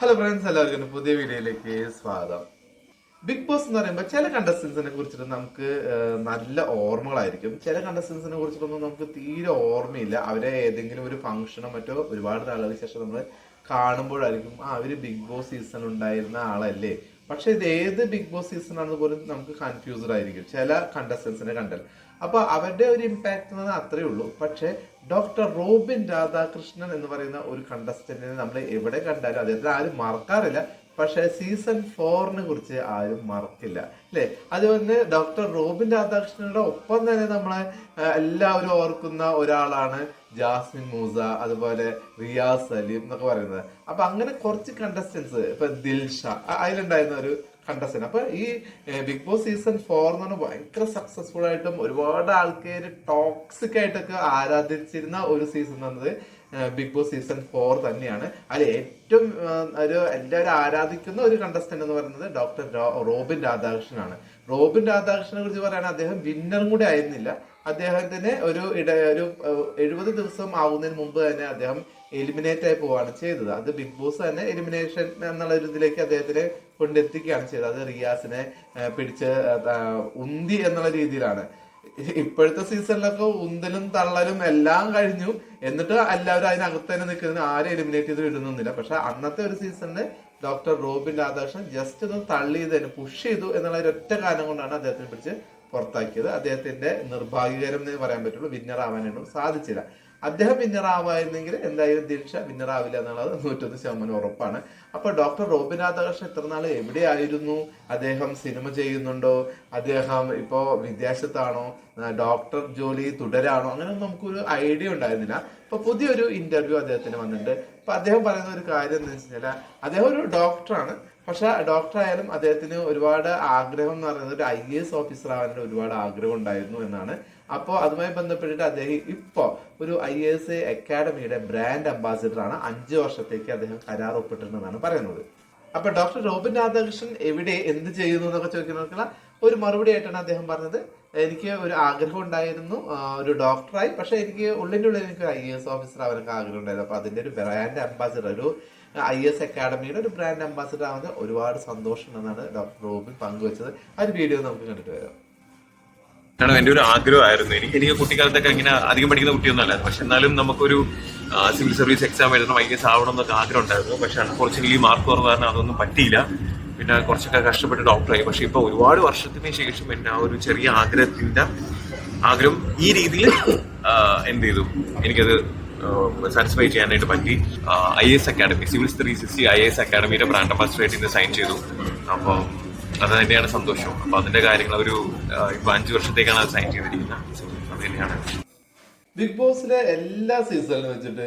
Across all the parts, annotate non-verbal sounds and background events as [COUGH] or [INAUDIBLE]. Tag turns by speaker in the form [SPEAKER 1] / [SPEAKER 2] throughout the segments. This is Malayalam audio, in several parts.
[SPEAKER 1] ഹലോ ഫ്രണ്ട്സ് എല്ലാവർക്കും പുതിയ വീഡിയോയിലേക്ക് സ്വാഗതം. ബിഗ് ബോസ് എന്ന് പറയുമ്പോൾ ചില കണ്ടസ്റ്റൻസിനെ കുറിച്ചിട്ട് നമുക്ക് നല്ല ഓർമ്മകളായിരിക്കും. ചില കണ്ടസ്റ്റൻസിനെ കുറിച്ചിട്ടൊന്നും നമുക്ക് തീരെ ഓർമ്മയില്ല. അവരെ ഏതെങ്കിലും ഒരു ഫംഗ്ഷനോ മറ്റോ ഒരുപാട് നാളുകൾക്ക് ശേഷം നമ്മൾ കാണുമ്പോഴായിരിക്കും ആ അവർ ബിഗ് ബോസ് സീസൺ ഉണ്ടായിരുന്ന ആളല്ലേ? പക്ഷെ ഇത് ഏത് ബിഗ് ബോസ് സീസൺ ആണെന്ന് പോലും നമുക്ക് കൺഫ്യൂസ്ഡ് ആയിരിക്കും. ചില കണ്ടസ്റ്റൻസിനെ കണ്ടാൽ. അപ്പൊ അവരുടെ ഒരു ഇമ്പാക്ട് എന്ന് പറഞ്ഞാൽ അത്രേ ഉള്ളൂ. പക്ഷെ ഡോക്ടർ റോബിൻ രാധാകൃഷ്ണൻ എന്ന് പറയുന്ന ഒരു കണ്ടസ്റ്റന്റിനെ നമ്മൾ എവിടെ കണ്ടാലും അദ്ദേഹത്തിന് ആരും മറക്കാറില്ല. പക്ഷെ സീസൺ ഫോറിനെ കുറിച്ച് ആരും മറക്കില്ല. അല്ലെ? അതുകൊണ്ട് ഡോക്ടർ റോബിൻ രാധാകൃഷ്ണന്റെ ഒപ്പം തന്നെ നമ്മളെ എല്ലാവരും ഓർക്കുന്ന ഒരാളാണ് ജാസ്മിൻ മൂസ അതുപോലെ റിയാസ് സലീം എന്നൊക്കെ പറയുന്നത്. അപ്പൊ അങ്ങനെ കുറച്ച് കണ്ടസ്റ്റൻസ് ഇപ്പൊ ദിൽഷ അതിലുണ്ടായിരുന്ന ഒരു കണ്ടസ്റ്റന്റ്. അപ്പൊ ഈ ബിഗ് ബോസ് സീസൺ ഫോർ എന്ന് പറഞ്ഞാൽ ഭയങ്കര സക്സസ്ഫുൾ ആയിട്ടും ഒരുപാട് ആൾക്കാർ ടോക്സിക് ആയിട്ടൊക്കെ ആരാധിച്ചിരുന്ന ഒരു സീസൺ എന്നത് ബിഗ് ബോസ് സീസൺ ഫോർ തന്നെയാണ്. അതിൽ ഏറ്റവും ഒരു എല്ലാവരും ആരാധിക്കുന്ന ഒരു കണ്ടസ്റ്റന്റ് എന്ന് പറയുന്നത് ഡോക്ടർ റോബിൻ രാധാകൃഷ്ണനാണ് റോബിൻ രാധാകൃഷ്ണനെ കുറിച്ച് പറയുകയാണെങ്കിൽ അദ്ദേഹം വിന്നറും കൂടി ആയിരുന്നില്ല. അദ്ദേഹത്തിന് ഒരു ഇട ഒരു എഴുപത് ദിവസം ആവുന്നതിന് മുമ്പ് തന്നെ അദ്ദേഹം എലിമിനേറ്റ് ആയി പോവാണ് ചെയ്തത്. അത് ബിഗ് ബോസ് തന്നെ എലിമിനേഷൻ എന്നുള്ള ഒരു ഇതിലേക്ക് അദ്ദേഹത്തിനെ കൊണ്ടെത്തിക്കുകയാണ് ചെയ്തത്. അത് റിയാസിനെ പിടിച്ച് ഉന്തി എന്നുള്ള രീതിയിലാണ്. ഇപ്പോഴത്തെ സീസണിലൊക്കെ ഉന്തലും തള്ളലും എല്ലാം കഴിഞ്ഞു. എന്നിട്ട് എല്ലാവരും അതിനകത്ത് തന്നെ നിൽക്കുന്നതിന് ആരും എലിമിനേറ്റ് ചെയ്ത് വിടുന്നില്ല പക്ഷെ അന്നത്തെ ഒരു സീസണിൽ ഡോക്ടർ റോബിൻ രാധാകൃഷ്ണൻ ജസ്റ്റ് ഒന്ന് തള്ളി ചെയ്തതിന് പുഷ് ചെയ്തു എന്നുള്ള ഒരു ഒറ്റ കാരണം കൊണ്ടാണ് അദ്ദേഹത്തിനെ പിടിച്ച് പുറത്താക്കിയത്. അദ്ദേഹത്തിന്റെ നിർഭാഗ്യകരം എന്ന് പറയാൻ പറ്റുള്ളൂ. വിന്നർ ആവാനൊന്നും സാധിച്ചില്ല. അദ്ദേഹം വിന്നർ ആവായിരുന്നെങ്കിൽ എന്തായാലും ദീക്ഷ വിന്നർ ആവില്ല എന്നുള്ളത് നൂറ്റൊന്ന് ശതമാനം ഉറപ്പാണ്. അപ്പൊ ഡോക്ടർ റോബിൻ രാധാകൃഷ്ണൻ ഇത്ര നാൾ എവിടെയായിരുന്നു? അദ്ദേഹം സിനിമ ചെയ്യുന്നുണ്ടോ? അദ്ദേഹം ഇപ്പോ വിദേശത്താണോ? ഡോക്ടർ ജോലി തുടരാണോ? അങ്ങനെ നമുക്കൊരു ഐഡിയ ഉണ്ടായിരുന്നില്ല. അപ്പൊ പുതിയൊരു ഇന്റർവ്യൂ അദ്ദേഹത്തിന് വന്നിട്ടുണ്ട്. അപ്പൊ അദ്ദേഹം പറയുന്ന ഒരു കാര്യം എന്ന് വെച്ച് കഴിഞ്ഞാൽ അദ്ദേഹം ഒരു ഡോക്ടറാണ്. പക്ഷെ ഡോക്ടർ ആയാലും അദ്ദേഹത്തിന് ഒരുപാട് ആഗ്രഹം എന്ന് പറയുന്നത് ഒരു ഐ എസ് ഓഫീസർ ആവാൻ ഒരുപാട് ആഗ്രഹം ഉണ്ടായിരുന്നു എന്നാണ് അപ്പോൾ അതുമായി ബന്ധപ്പെട്ടിട്ട് അദ്ദേഹം ഇപ്പോൾ ഒരു ഐ എസ് അക്കാഡമിയുടെ ബ്രാൻഡ് അംബാസിഡറാണ്. അഞ്ച് വർഷത്തേക്ക് അദ്ദേഹം കരാർ ഒപ്പിട്ടിട്ടുണ്ടെന്നാണ് പറയുന്നത്. അപ്പൊ ഡോക്ടർ റോബിൻ രാധാകൃഷ്ണൻ എവിടെ എന്ത് ചെയ്യുന്നു എന്നൊക്കെ ചോദിക്കുന്ന ഒരു മറുപടി ആയിട്ടാണ് അദ്ദേഹം പറഞ്ഞത്. എനിക്ക് ഒരു ആഗ്രഹം ഉണ്ടായിരുന്നു ഒരു ഡോക്ടറായി. പക്ഷെ എനിക്ക് ഉള്ളിന്റെ ഉള്ളിൽ എനിക്ക് ഐ എസ് ഓഫീസർ അവനൊക്കെ ആഗ്രഹം ഉണ്ടായിരുന്നു അപ്പൊ അതിന്റെ ഒരു ബ്രാൻഡ് അംബാസിഡർ ഒരു ഐ എസ് അക്കാഡമിയുടെ ഒരു ബ്രാൻഡ് അംബാസിഡർ ആവുന്നത് ഒരുപാട് സന്തോഷമുണ്ടെന്നാണ് ഡോക്ടർ റോബിൻ പങ്കുവച്ചത്. ആ ഒരു വീഡിയോ നമുക്ക് കണ്ടിട്ട് വരാം.
[SPEAKER 2] കാരണം എന്റെ ഒരു ആഗ്രഹമായിരുന്നു. എനിക്ക് എനിക്ക് കുട്ടിക്കാലത്തൊക്കെ ഇങ്ങനെ അധികം പഠിക്കുന്ന കുട്ടിയൊന്നും അല്ലായിരുന്നു. പക്ഷെ എന്നാലും നമുക്കൊരു സിവിൽ സർവീസ് എക്സാം എഴുതണം ഐ എസ് ആവണം എന്നൊക്കെ ആഗ്രഹം ഉണ്ടായിരുന്നു. പക്ഷെ അൺഫോർച്ചുനേറ്റ്ലി മാർക്ക് കുറവ് കാരണം അതൊന്നും പറ്റിയില്ല. പിന്നെ കുറച്ചൊക്കെ കഷ്ടപ്പെട്ട് ഡോക്ടറായി പക്ഷെ ഇപ്പൊ ഒരുപാട് വർഷത്തിന് ശേഷം എന്റെ ആ ഒരു ചെറിയ ആഗ്രഹത്തിന്റെ ആഗ്രഹം ഈ രീതിയിൽ എന്ത് ചെയ്തു. എനിക്കത് സാറ്റിസ്ഫൈ ചെയ്യാനായിട്ട് പറ്റി. I S academy civil sixty I S അക്കാഡമിയുടെ brand അംബാസിഡറായിട്ട് ഇന്ന് സൈൻ ചെയ്തു. അപ്പോൾ അത് തന്നെയാണ് സന്തോഷം. അപ്പൊ അതിന്റെ കാര്യങ്ങൾ ഒരു ഇപ്പൊ അഞ്ചു വർഷത്തേക്കാണ് അത് സൈൻ ചെയ്തിരിക്കുന്നത്. അത് തന്നെയാണ്.
[SPEAKER 1] ബിഗ് ബോസിലെ എല്ലാ സീസണിലും വെച്ചിട്ട്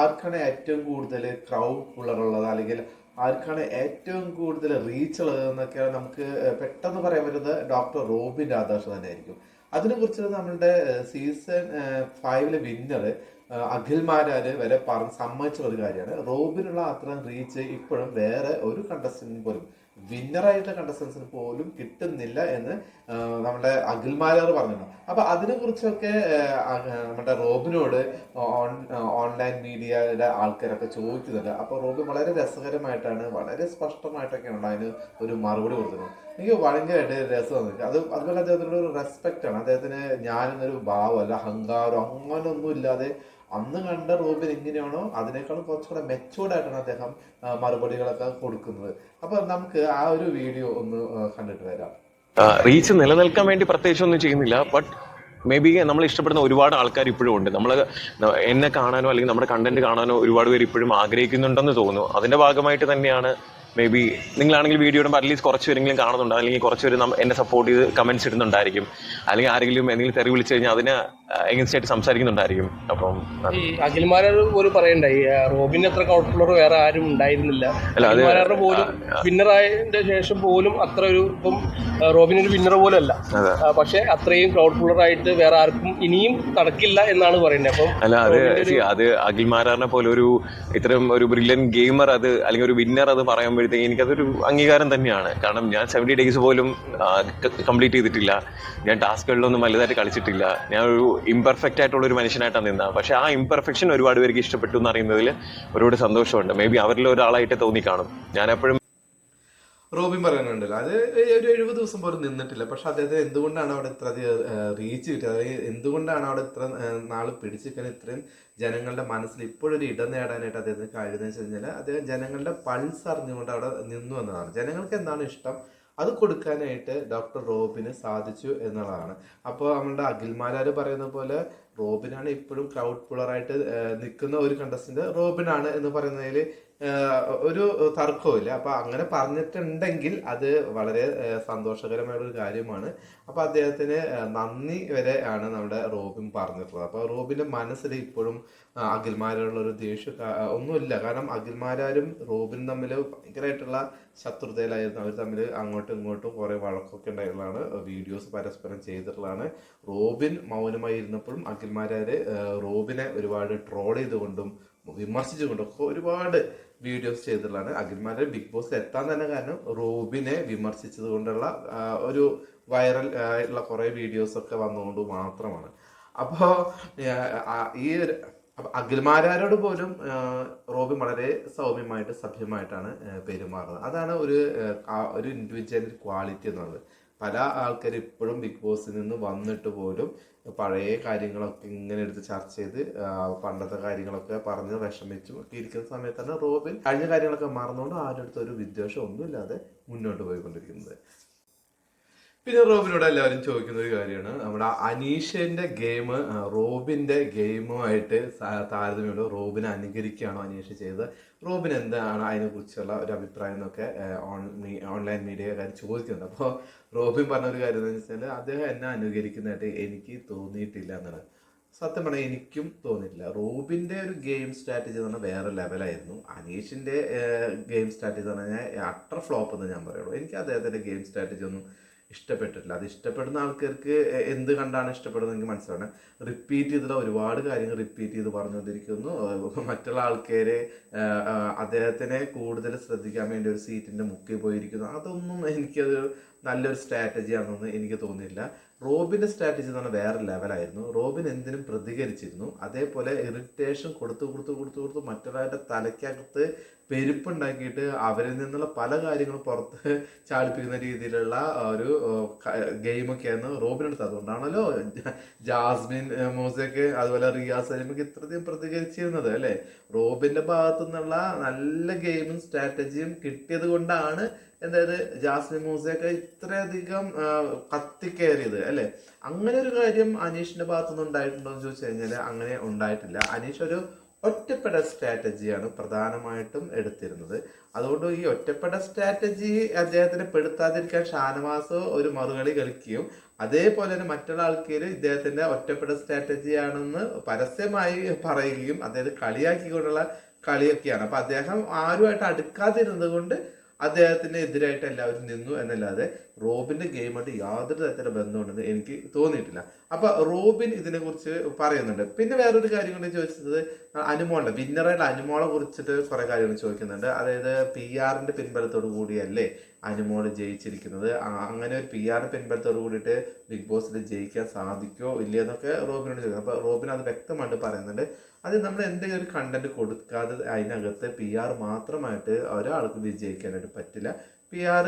[SPEAKER 1] ആർക്കാണ് ഏറ്റവും കൂടുതൽ ക്രൗഡ് പുള്ളറുള്ളത്? അല്ലെങ്കിൽ ആർക്കാണ് ഏറ്റവും കൂടുതൽ റീച്ച് ഉള്ളത് എന്നൊക്കെ നമുക്ക് പെട്ടെന്ന് പറയാൻ പറ്റുന്നത് ഡോക്ടർ റോബിൻ രാധാകൃഷ്ണൻ അതിനെ കുറിച്ച് നമ്മളുടെ സീസൺ ഫൈവിലെ വിന്നർ അഖിൽമാരാര് വരെ പറഞ്ഞ് സമ്മതിച്ച ഒരു കാര്യമാണ്. റോബിനുള്ള അത്രയും റീച്ച് ഇപ്പോഴും വേറെ ഒരു കണ്ടസ്റ്റന്റിന് പോലും വിന്നറായിട്ടുള്ള കണ്ടസ്റ്റൻസിന് പോലും കിട്ടുന്നില്ല എന്ന് നമ്മുടെ അഖിൽമാലാർ പറഞ്ഞിട്ടുണ്ട് അപ്പൊ അതിനെ കുറിച്ചൊക്കെ നമ്മുടെ റോബിനോട് ഓൺലൈൻ മീഡിയയുടെ ആൾക്കാരൊക്കെ ചോദിക്കുന്നുണ്ട്. അപ്പൊ റോബിൻ വളരെ രസകരമായിട്ടാണ് വളരെ സ്പഷ്ടമായിട്ടൊക്കെയാണ് അതിന് ഒരു മറുപടി കൊടുത്തത് എനിക്ക് ഭയങ്കരമായിട്ട് രസം തോന്നി അത് അതുപോലെ അദ്ദേഹത്തിനോട് ഒരു റെസ്പെക്ട് ആണ്. അദ്ദേഹത്തിന് ഞാനെന്നൊരു അല്ല അഹങ്കാരം അങ്ങനൊന്നും ഇല്ലാതെ അന്ന് കണ്ട റോബിൻ എങ്ങനെയാണോ അതിനേക്കാളും കുറച്ചുകൂടെ മെച്ചോർഡായിട്ടാണ് അദ്ദേഹം മറുപടികളൊക്കെ കൊടുക്കുന്നത്. അപ്പൊ നമുക്ക് ആ ഒരു വീഡിയോ ഒന്ന് കണ്ടിട്ട് വരാം.
[SPEAKER 3] റീച്ച് നിലനിൽക്കാൻ വേണ്ടി പ്രത്യേകിച്ച് ഒന്നും ചെയ്യുന്നില്ല ബട്ട് മേ ബി നമ്മൾ ഇഷ്ടപ്പെടുന്ന ഒരുപാട് ആൾക്കാർ ഇപ്പോഴും ഉണ്ട്. നമ്മൾ എന്നെ കാണാനോ അല്ലെങ്കിൽ നമ്മുടെ കണ്ടന്റ് കാണാനോ ഒരുപാട് പേര് ഇപ്പോഴും ആഗ്രഹിക്കുന്നുണ്ടെന്ന് തോന്നുന്നു. അതിന്റെ ഭാഗമായിട്ട് തന്നെയാണ് മേ ബി നിങ്ങളാണെങ്കിൽ വീഡിയോ ഇടുമ്പോൾ അറ്റ്ലീസ്റ്റ് കുറച്ച് പേരെങ്കിലും കാണുന്നുണ്ട്. അല്ലെങ്കിൽ കുറച്ച് പേര് എന്നെ സപ്പോർട്ട് ചെയ്ത് കമന്റ്സ് ഇടുന്നുണ്ടായിരിക്കും. അല്ലെങ്കിൽ ആരെങ്കിലും എന്തെങ്കിലും തെറി വിളിച്ചു കഴിഞ്ഞാൽ അതിന് എഗൻസ്റ്റ് ആയിട്ട് സംസാരിക്കുന്നുണ്ടായിരിക്കും. അപ്പം
[SPEAKER 4] അഖിൽമാരാർ പോലും പറയണ്ടായി റോബിൻ അത്ര കൗൺസിലർ വേറെ ആരും ഉണ്ടായിരുന്നില്ല. അഖിൽമാരാരുടെ പോലും വിന്നറായതിന്റെ ശേഷം പോലും അത്ര ഒരു ഇപ്പം റോബിൻ ഒരു വിന്നർ പോലും അല്ല പക്ഷെ അത്രയും ക്രൗഡ് പുള്ളർ ആയിട്ട് വേറെ ആർക്കും ഇനിയും നടക്കില്ല എന്നാണ് പറയുന്നത്. അപ്പം
[SPEAKER 3] അല്ല അത് അത് അഖിൽമാരാറിനെ പോലെ ഒരു ഇത്തരം ഒരു ബ്രില്യൻ ഗെയിമർ അത് അല്ലെങ്കിൽ ഒരു വിന്നർ അത് പറയുമ്പോഴത്തേക്ക് എനിക്കതൊരു അംഗീകാരം തന്നെയാണ്. കാരണം ഞാൻ സെവന്റി ഡേയ്സ് പോലും കംപ്ലീറ്റ് ചെയ്തിട്ടില്ല. ഞാൻ ടാസ്കുകളിലൊന്നും വലുതായിട്ട് കളിച്ചിട്ടില്ല. ഞാൻ ഒരു ഇംപെർഫെക്റ്റ് ആയിട്ടുള്ള ഒരു മനുഷ്യനായിട്ടാണ് നിന്നത്. പക്ഷേ ആ ഇംപെർഫെക്ഷൻ ഒരുപാട് പേർക്ക് ഇഷ്ടപ്പെട്ടു എന്ന് അറിയുന്നതിൽ ഒരുപാട് സന്തോഷമുണ്ട്. മേ ബി അവരിൽ ഒരാളായിട്ട് തോന്നി കാണും ഞാൻ എപ്പോഴും
[SPEAKER 1] റോബിൻ പറയുന്നുണ്ടല്ലോ. അത് ഒരു എഴുപത് ദിവസം പോലും നിന്നിട്ടില്ല. പക്ഷെ അദ്ദേഹത്തിന് എന്തുകൊണ്ടാണ് അവിടെ ഇത്ര റീച്ച് കിട്ടിയത്? അതായത് എന്തുകൊണ്ടാണ് അവിടെ ഇത്ര നാൾ പിടിച്ചിരിക്കാൻ ഇത്രയും ജനങ്ങളുടെ മനസ്സിൽ ഇപ്പോഴൊരു ഇടം നേടാനായിട്ട് അദ്ദേഹത്തിന് കഴിയുന്നത് വെച്ച് കഴിഞ്ഞാൽ അദ്ദേഹം ജനങ്ങളുടെ പൾസ് അറിഞ്ഞുകൊണ്ട് അവിടെ നിന്നു എന്നതാണ്. ജനങ്ങൾക്ക് എന്താണ് ഇഷ്ടം? അത് കൊടുക്കാനായിട്ട് ഡോക്ടർ റോബിന് സാധിച്ചു എന്നുള്ളതാണ്. അപ്പോൾ നമ്മളുടെ അഖിൽമാരാർ പറയുന്ന പോലെ റോബിനാണ് ഇപ്പോഴും ക്രൗഡ് പുളറായിട്ട് നിൽക്കുന്ന ഒരു കണ്ടസ്റ്റന്റ് റോബിനാണ് എന്ന് പറയുന്നതിൽ ഒരു തർക്കവുമില്ല. അപ്പൊ അങ്ങനെ പറഞ്ഞിട്ടുണ്ടെങ്കിൽ അത് വളരെ സന്തോഷകരമായ ഒരു കാര്യമാണ്. അപ്പോൾ അദ്ദേഹത്തിന് നന്ദി വരെ ആണ് നമ്മുടെ റോബിൻ പറഞ്ഞിട്ടുള്ളത്. അപ്പോൾ റോബിന്റെ മനസ്സിൽ ഇപ്പോഴും അഖിൽമാരോടുള്ള ഒരു ദേഷ്യം ഒന്നുമില്ല. കാരണം അഖിൽമാരും റോബിൻ തമ്മിൽ ഭയങ്കരമായിട്ടുള്ള ശത്രുതയിലായിരുന്നു. അവർ തമ്മിൽ അങ്ങോട്ടും ഇങ്ങോട്ടും കുറേ വഴക്കൊക്കെ ഉണ്ടായിട്ടുള്ളതാണ് വീഡിയോസ് പരസ്പരം ചെയ്തിട്ടുള്ളതാണ്. റോബിൻ മൗനമായി ഇരുന്നപ്പോഴും അഖിൽമാരാർ റോബിനെ ഒരുപാട് ട്രോൾ ചെയ്തുകൊണ്ടും വിമർശിച്ചുകൊണ്ടും കൊണ്ടൊക്കെ ഒരുപാട് വീഡിയോസ് ചെയ്തിട്ടുള്ളതാണ്. അഖിൽമാരെ ബിഗ് ബോസിൽ എത്താൻ തന്നെ കാരണം റോബിനെ വിമർശിച്ചത് കൊണ്ടുള്ള ഒരു വൈറൽ ആയിട്ടുള്ള കുറെ വീഡിയോസ് ഒക്കെ വന്നുകൊണ്ട് മാത്രമാണ്. അപ്പോ ഈ അഖിൽമാരാരോട് പോലും റോബി റോബിൻ വളരെ സൗമ്യമായിട്ട് സഭ്യമായിട്ടാണ് പെരുമാറുന്നത്. അതാണ് ഒരു ഒരു ഇൻഡിവിജ്വൽ ക്വാളിറ്റി എന്നുള്ളത്. പല ആൾക്കാർ ഇപ്പോഴും ബിഗ് ബോസിൽ നിന്ന് വന്നിട്ട് പോലും പഴയ കാര്യങ്ങളൊക്കെ ഇങ്ങനെ എടുത്ത് ചർച്ച ചെയ്ത് പണ്ടത്തെ കാര്യങ്ങളൊക്കെ പറഞ്ഞ് വിഷമിച്ചും ഒക്കെ ഇരിക്കുന്ന തന്നെ റോബിൻ കഴിഞ്ഞ കാര്യങ്ങളൊക്കെ മറന്നുകൊണ്ട് ആരുടെ അടുത്ത് ഒരു വിദ്വേഷം ഒന്നുമില്ലാതെ മുന്നോട്ട് പോയിക്കൊണ്ടിരിക്കുന്നത്. പിന്നെ റോബിനോട് എല്ലാവരും ചോദിക്കുന്ന ഒരു കാര്യമാണ്. നമ്മുടെ അനീഷന്റെ ഗെയിം റോബിന്റെ ഗെയിമുമായിട്ട് താരതമ്യമുള്ള റോബിനെ അനുകരിക്കുകയാണോ അനീഷ് ചെയ്തത്? റോബിൻ എന്താണ് അതിനെ കുറിച്ചുള്ള ഒരു അഭിപ്രായം എന്നൊക്കെ ഓൺലൈൻ മീഡിയക്കാർ ചോദിക്കുന്നുണ്ട്. അപ്പോൾ റോബിൻ പറഞ്ഞ ഒരു കാര്യം എന്ന് വെച്ചാൽ അദ്ദേഹം എന്നെ അനുകരിക്കുന്നതായിട്ട് എനിക്ക് തോന്നിയിട്ടില്ല എന്നാണ് സത്യം പറഞ്ഞാൽ എനിക്കും തോന്നിയിട്ടില്ല. റോബിന്റെ ഒരു ഗെയിം സ്ട്രാറ്റജി എന്ന് പറഞ്ഞാൽ വേറെ ലെവലായിരുന്നു. അനീഷിന്റെ ഗെയിം സ്ട്രാറ്റജി എന്ന് പറഞ്ഞാൽ അട്ടർ ഫ്ലോപ്പ് എന്ന് ഞാൻ പറയുള്ളൂ. എനിക്ക് അദ്ദേഹത്തിന്റെ ഗെയിം സ്ട്രാറ്റജി ഒന്നും ഇഷ്ടപ്പെട്ടിട്ടില്ല. അത് ഇഷ്ടപ്പെടുന്ന ആൾക്കാർക്ക് എന്ത് കണ്ടാണ് ഇഷ്ടപ്പെടുന്നത് എനിക്ക് മനസ്സിലാണ് റിപ്പീറ്റ് ചെയ്തിട്ട് ഒരുപാട് കാര്യങ്ങൾ റിപ്പീറ്റ് ചെയ്ത് പറഞ്ഞുകൊണ്ടിരിക്കുന്നു. മറ്റുള്ള ആൾക്കാരെ അദ്ദേഹത്തിനെ കൂടുതൽ ശ്രദ്ധിക്കാൻ വേണ്ടി ഒരു സീറ്റിന്റെ മുക്കിൽ പോയിരിക്കുന്നു. അതൊന്നും എനിക്കത് നല്ലൊരു സ്ട്രാറ്റജി ആണെന്ന് എനിക്ക് തോന്നിയില്ല. റോബിന്റെ സ്ട്രാറ്റജി എന്ന് പറഞ്ഞാൽ വേറെ ലെവലായിരുന്നു റോബിൻ എന്തിനും പ്രതികരിച്ചിരുന്നു. അതേപോലെ ഇറിറ്റേഷൻ കൊടുത്തു കൊടുത്തു കൊടുത്തു കൊടുത്തു മറ്റൊരാളുടെ തലയ്ക്കകത്ത് പെരുപ്പുണ്ടാക്കിയിട്ട് അവരിൽ നിന്നുള്ള പല കാര്യങ്ങളും പുറത്ത് ചാടിപ്പിക്കുന്ന രീതിയിലുള്ള ഒരു ഗെയിമൊക്കെയായിരുന്നു റോബിനെടുത്ത് അതുകൊണ്ടാണല്ലോ ജ- ജാസ്മിൻ മോസയ്ക്ക് അതുപോലെ റിയാസ് സലീമൊക്കെ ഇത്രയധികം പ്രതികരിച്ചിരുന്നത് അല്ലേ? റോബിന്റെ ഭാഗത്തു നിന്നുള്ള നല്ല ഗെയിമും സ്ട്രാറ്റജിയും കിട്ടിയത് കൊണ്ടാണ് എന്തായത് ജാസ്മിൻ മൂസയൊക്കെ ഇത്രയധികം കത്തിക്കേറിയത് അല്ലെ? അങ്ങനെ ഒരു കാര്യം അനീഷിന്റെ ഭാഗത്തുനിന്ന് ഉണ്ടായിട്ടുണ്ടോ എന്ന് ചോദിച്ചു കഴിഞ്ഞാൽ അങ്ങനെ ഉണ്ടായിട്ടില്ല. അനീഷ് ഒരു ഒറ്റപ്പെട്ട സ്ട്രാറ്റജിയാണ് പ്രധാനമായിട്ടും എടുത്തിരുന്നത്. അതുകൊണ്ട് ഈ ഒറ്റപ്പെട്ട സ്ട്രാറ്റജി അദ്ദേഹത്തിന് പെടുത്താതിരിക്കാൻ ഷാനവാസ് ഒരു മറുകളി കളിക്കുകയും അതേപോലെ തന്നെ മറ്റുള്ള ആൾക്കാർ ഇദ്ദേഹത്തിന്റെ ഒറ്റപ്പെട്ട സ്ട്രാറ്റജിയാണെന്ന് പരസ്യമായി പറയുകയും അദ്ദേഹത്തെ കളിയാക്കിക്കൊണ്ടുള്ള കളിയൊക്കെയാണ്. അപ്പൊ അദ്ദേഹം ആരുമായിട്ട് അടുക്കാതിരുന്നത് കൊണ്ട് അദ്ദേഹത്തിന് എതിരായിട്ട് എല്ലാവരും നിന്നു എന്നല്ലാതെ റോബിന്റെ ഗെയിമായിട്ട് യാതൊരു തരത്തിലുള്ള ബന്ധമുണ്ടെന്ന് എനിക്ക് തോന്നിയിട്ടില്ല. അപ്പൊ റോബിൻ ഇതിനെ കുറിച്ച് പറയുന്നുണ്ട്. പിന്നെ വേറൊരു കാര്യം കൂടി ചോദിച്ചത് അനുമോളുടെ വിന്നറായിട്ട് അനുമോളെ കുറിച്ചിട്ട് കുറെ കാര്യങ്ങൾ ചോദിക്കുന്നുണ്ട്. അതായത് പി ആറിന്റെ പിൻബലത്തോടു കൂടിയല്ലേ അനുമോൾ ജയിച്ചിരിക്കുന്നത്? അങ്ങനെ ഒരു പി ആറിന്റെ പിൻബലത്തോടു കൂടിയിട്ട് ബിഗ് ബോസിൽ ജയിക്കാൻ സാധിക്കുമോ ഇല്ലയോ എന്നൊക്കെ റോബിനോട് ചോദിക്കുന്നു. അപ്പൊ റോബിൻ അത് വ്യക്തമായിട്ട് പറയുന്നുണ്ട്. അത് നമ്മൾ എന്തെങ്കിലും ഒരു കണ്ടന്റ് കൊടുക്കാതെ അതിനകത്ത് പി ആർ മാത്രമായിട്ട് ഒരാൾക്ക് വിജയിക്കാനായിട്ട് പറ്റില്ല. പി ആർ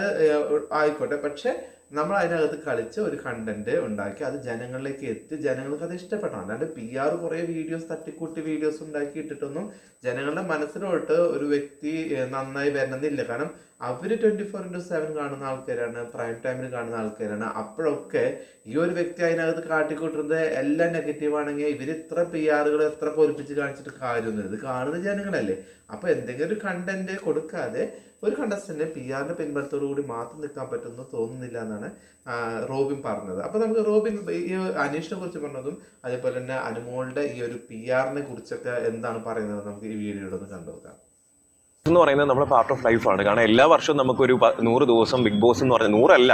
[SPEAKER 1] ആയിക്കോട്ടെ. പക്ഷെ നമ്മൾ അതിനകത്ത് കളിച്ച് ഒരു കണ്ടന്റ് ഉണ്ടാക്കി അത് ജനങ്ങളിലേക്ക് എത്തി ജനങ്ങൾക്ക് അത് ഇഷ്ടപ്പെടണം. അല്ലാണ്ട് പി ആർ കുറെ വീഡിയോസ് തട്ടിക്കൂട്ടി വീഡിയോസ് ഉണ്ടാക്കി ഇട്ടിട്ടൊന്നും ജനങ്ങളുടെ മനസ്സിലോട്ട് ഒരു വ്യക്തി നന്നായി വരണമെന്നില്ല. കാരണം അവർ ട്വന്റി ഫോർ ഇന്റു സെവൻ കാണുന്ന ആൾക്കാരാണ് പ്രൈം ടൈമിൽ കാണുന്ന ആൾക്കാരാണ്. അപ്പോഴൊക്കെ ഈ ഒരു വ്യക്തി അതിനകത്ത് കാട്ടിക്കൂട്ടുന്നത് എല്ലാം നെഗറ്റീവ് ആണെങ്കിൽ ഇവർ ഇത്ര പി ആറുകൾ എത്ര പൊരിപ്പിച്ച് കാണിച്ചിട്ട് കാര്യമൊന്നും ഇത് കാണുന്ന ജനങ്ങളല്ലേ. അപ്പൊ എന്തെങ്കിലും ഒരു കണ്ടന്റ് കൊടുക്കാതെ ഒരു കണ്ടസ്റ്റന്റ് പി ആറിന്റെ പിൻബലത്തോടു കൂടി മാത്രം നിൽക്കാൻ പറ്റുമെന്ന് തോന്നുന്നില്ല എന്നാണ് റോബിൻ പറഞ്ഞത്. അപ്പൊ നമുക്ക് റോബിൻ ഈ അനീഷിനെ കുറിച്ച് പറഞ്ഞതും അതേപോലെ തന്നെ അനുമോളുടെ ഈ ഒരു പി ആറിനെ കുറിച്ചൊക്കെ എന്താണ് പറയുന്നത് നമുക്ക് ഈ വീഡിയോയിലൊന്ന് കണ്ടുനോക്കാം.
[SPEAKER 3] എന്ന് പറയുന്നത് നമ്മുടെ പാർട്ട് ഓഫ് ലൈഫാണ് കാരണം എല്ലാ വർഷവും നമുക്കൊരു നൂറ് ദിവസം ബിഗ് ബോസ് എന്ന് പറഞ്ഞാൽ നൂറല്ല.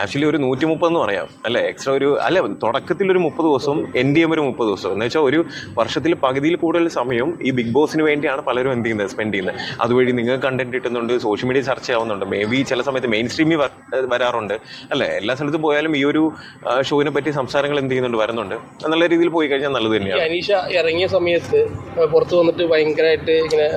[SPEAKER 3] ആക്ച്വലി ഒരു നൂറ്റി മുപ്പത് എന്ന് പറയാം. അല്ലേ? എക്സ്ട്രാ ഒരു അല്ല തുടക്കത്തിൽ ഒരു മുപ്പത് ദിവസവും എൻഡ് ചെയ്യുമ്പോൾ ഒരു മുപ്പത് ദിവസം. എന്ന് വെച്ചാൽ ഒരു വർഷത്തിൽ പകുതിയിൽ കൂടുതൽ സമയം ഈ ബിഗ് ബോസിന് വേണ്ടിയാണ് പലരും എന്ത് ചെയ്യുന്നത്? സ്പെൻഡ് ചെയ്യുന്നത്. അതുവഴി നിങ്ങൾക്ക് കണ്ടന്റ് കിട്ടുന്നുണ്ട് സോഷ്യൽ മീഡിയ ചർച്ചയാവുന്നുണ്ട് മേ ബി ചില സമയത്ത് മെയിൻ സ്ട്രീമിൽ വരാറുണ്ട്. അല്ലേ? എല്ലാ സ്ഥലത്തും പോയാലും ഈ ഒരു ഷോവിനെ പറ്റി സംസാരങ്ങൾ എന്ത് ചെയ്യുന്നുണ്ട്? വരുന്നുണ്ട്. നല്ല രീതിയിൽ പോയി കഴിഞ്ഞാൽ നല്ലത് തന്നെയാണ്.
[SPEAKER 4] ഇറങ്ങിയ സമയത്ത് പുറത്ത് വന്നിട്ട് ഭയങ്കരമായിട്ട് ഇങ്ങനെ